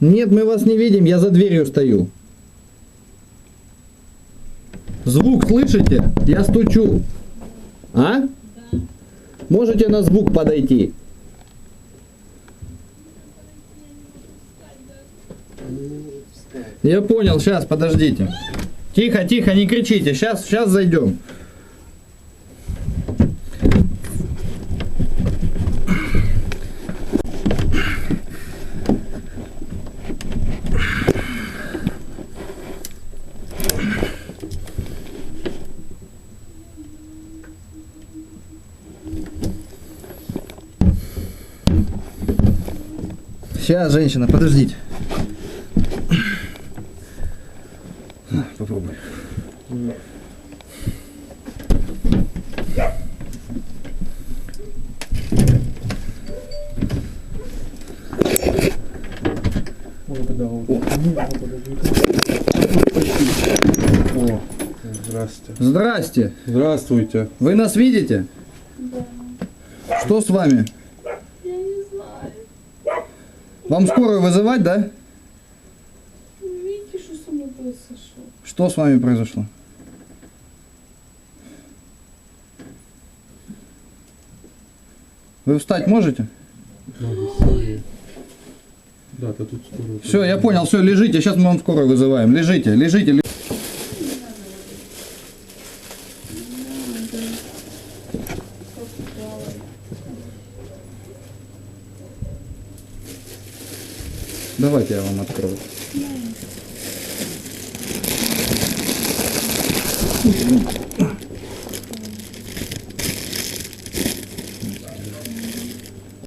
Нет, мы вас не видим, я за дверью стою. Звук слышите? Я стучу. А? Можете на звук подойти? Я понял, сейчас, подождите. Тихо, тихо, не кричите, сейчас, сейчас зайдем. Сейчас, женщина, подождите. На, Попробуй. О, здрасте. Здрасте. Здравствуйте. Вы нас видите? Что с вами? Вам скорую вызывать, да? Видите, что со мной произошло? Что с вами произошло? Вы встать можете? Да, ты тут скоро. Все, я понял, все, лежите, сейчас мы вам скорую вызываем. Лежите, лежите. лежите. Давайте я вам открою.